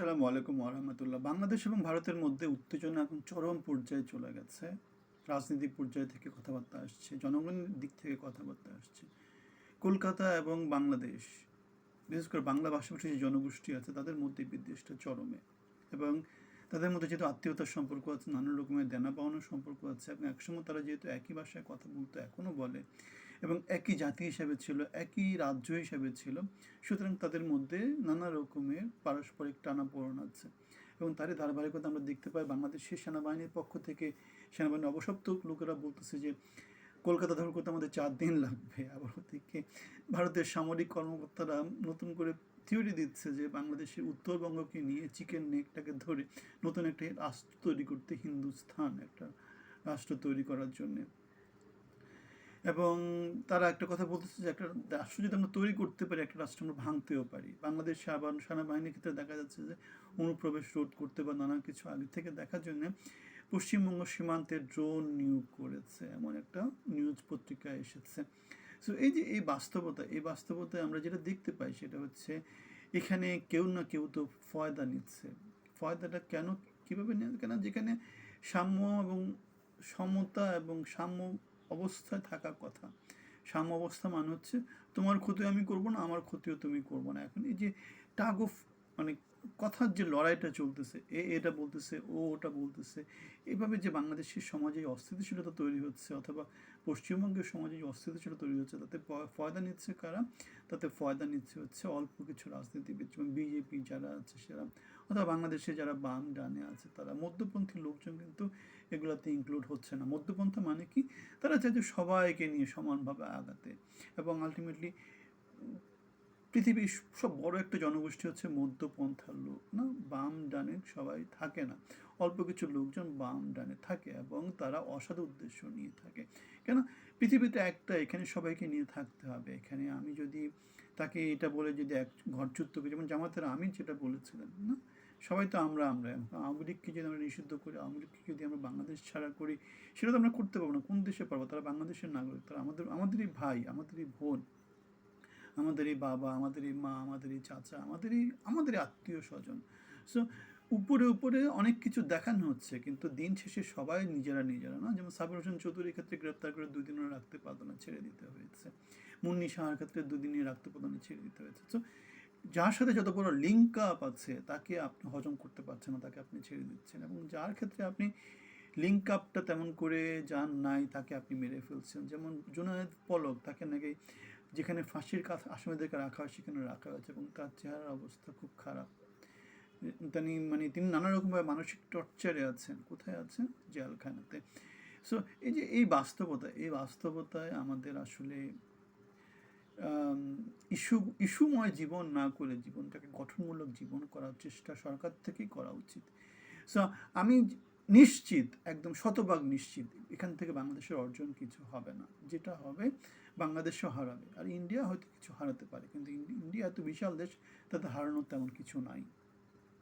আসসালামু আলাইকুম আহমতুল্লাহ বাংলাদেশ এবং ভারতের মধ্যে উত্তেজনা এখন চরম পর্যায়ে চলে গেছে। রাজনৈতিক পর্যায় থেকে কথাবার্তা আসছে, জনগণের দিক থেকে কথাবার্তা আসছে। কলকাতা এবং বাংলাদেশ, বিশেষ করে বাংলা ভাষাভাষী যে জনগোষ্ঠী আছে, তাদের মধ্যে বিদ্বেষটা চরমে। এবং তাদের মধ্যে যেহেতু আত্মীয়তার সম্পর্ক আছে নানা রকমের দেনা পাওয়ানোর সম্পর্ক আছে, এবং একসময় তারা যেহেতু একই ভাষায় কথা বলতো এখনও বলে, এবং একই জাতি হিসাবে ছিল, একই রাজ্য হিসাবে ছিল, সুতরাং তাদের মধ্যে নানা রকমের পারস্পরিক টানাপোড়েন আছে। এবং তারই ধারাবাহিকতা আমরা দেখতে পাই, বাংলাদেশের সেনাবাহিনীর পক্ষ থেকে সেনাবাহিনীর অবসপ্ত লোকেরা বলতেছে যে, কলকাতা ধর করতে আমাদের চার দিন লাগবে। আবার ওদিকে ভারতের সামরিক কর্মকর্তারা নতুন করে থিওরি দিচ্ছে যে বাংলাদেশের উত্তরবঙ্গকে নিয়ে চিকেন নেকটাকে ধরে নতুন একটা রাষ্ট্র তৈরি করতে হিন্দুস্থান একটা রাষ্ট্র তৈরি করার জন্যে। এবং তারা একটা কথা বলতেছে যে একটা রাষ্ট্র যদি আমরা তৈরি করতে পারি, একটা রাষ্ট্র আমরা ভাঙতেও পারি। বাংলাদেশ আবার সেনাবাহিনীর ক্ষেত্রে দেখা যাচ্ছে যে অনুপ্রবেশ রোধ করতে বা নানা কিছু আগে থেকে দেখার জন্য পশ্চিমবঙ্গ সীমান্তে ড্রোন নিয়োগ একটা নিউজ পত্রিকা এসেছে। সো এই যে এই বাস্তবতা, এই বাস্তবতায় আমরা যেটা দেখতে পাই সেটা হচ্ছে এখানে কেউ না কেউ তো ফয়দা নিচ্ছে। ফয়দাটা কেন, কীভাবে নেয় কেন? যেখানে সাম্য এবং সমতা এবং সাম্য অবস্থায় থাকার কথা। সাম্য অবস্থা মানে হচ্ছে, তোমার ক্ষতি আমি করব না, আমার ক্ষতিও তুমি করব না। এখন এই যে টাগ অফ মানে কথার যে লড়াইটা চলতেছে, এ এটা বলতেছে, ও ওটা বলতেছে, এভাবে যে বাংলাদেশের সমাজে অস্থিতিশীলতা তৈরি হচ্ছে অথবা পশ্চিমবঙ্গের সমাজে যে অস্থিতিশীলতা তৈরি হচ্ছে, তাতে ফয়দা নিচ্ছে কারা? তাতে ফয়দা নিচ্ছে হচ্ছে অল্প কিছু রাজনীতিবিদ, যেমন বিজেপি যারা আছে সেরা, অথবা বাংলাদেশে যারা বাম ডানে আছে তারা। মধ্যপন্থী লোকজন কিন্তু এগুলোতে ইনক্লুড হচ্ছে না। মধ্যপন্থা মানে কি? তারা যে সবাইকে নিয়ে সমানভাবে আগাতে এবং আলটিমেটলি পৃথিবীর সব বড় একটা জনগোষ্ঠী হচ্ছে মধ্যপন্থার লোক না? বাম ডানে সবাই থাকে না। অল্প কিছু লোকজন বাম ডানে থাকে এবং তারা অসাধু উদ্দেশ্য নিয়ে থাকে। কেন? পৃথিবীতে একটা, এখানে সবাইকে নিয়ে থাকতে হবে। এখানে আমি যদি তাকে এটা বলে যদি এক ঘরচ্যুত করি, যেমন জামাতের আমি যেটা বলেছিলেন, না? সবাই তো আমরা আমরা। আওয়ামী লীগকে যদি আমরা নিষিদ্ধ করি, আওয়ামী লীগকে যদি আমরা বাংলাদেশ ছাড়া করি, সেটা তো আমরা করতে পারব না। কোন দেশে পারব? তারা বাংলাদেশের নাগরিক, তারা আমাদের, আমাদেরই ভাই, আমাদেরই বোন। আমাদেরই বাবা, আমাদেরই মা, আমাদেরই চাচা, আমাদেরই আমাদেরই আত্মীয় স্বজন। সো উপরে উপরে অনেক কিছু দেখানো হচ্ছে, কিন্তু দিন শেষে সবাই নিজেরা নিজেরা না। যেমন সাবির হোসেন চৌধুরীর ক্ষেত্রে গ্রেপ্তার করে দুই দিনও রাখতে পারতো না ছেড়ে দিতে হয়েছে। মুন্নি সাহার ক্ষেত্রে দুদিনই রাখতে পারতো না ছেড়ে দিতে হয়েছে। সো যার সাথে যত বড় লিঙ্ক আপ আছে, তাকে আপনি হজম করতে পারছেন না, তাকে আপনি ছেড়ে দিচ্ছেন। এবং যার ক্ষেত্রে আপনি লিঙ্ক আপটা তেমন করে যান নাই, তাকে আপনি মেরে ফেলছেন। যেমন জুনায়েদ পলক, তাকে নাকি যেখানে ফাঁসির কাছে আসামিদেরকে রাখা হয়, সেখানে রাখা হয়েছে এবং তার চেহারার অবস্থা খুব খারাপ। তিনি মানে তিনি নানা রকমভাবে মানসিক টর্চারে আছেন। কোথায় আছেন? জেলখানাতে। সো এই যে এই বাস্তবতা, এই বাস্তবতায় আমাদের আসলে ইস্যু, ইস্যুময় জীবন না করে জীবনটাকে গঠনমূলক জীবন করার চেষ্টা সরকার থেকেই করা উচিত। সো আমি নিশ্চিত, একদম শতভাগ নিশ্চিত, এখান থেকে বাংলাদেশের অর্জন কিছু হবে না। যেটা হবে বাংলাদেশও হারাবে। আর ইন্ডিয়া হয়তো কিছু হারাতে পারে, কিন্তু ইন্ডিয়া এত বিশাল দেশ, তাতে হারানোর তেমন কিছু নাই।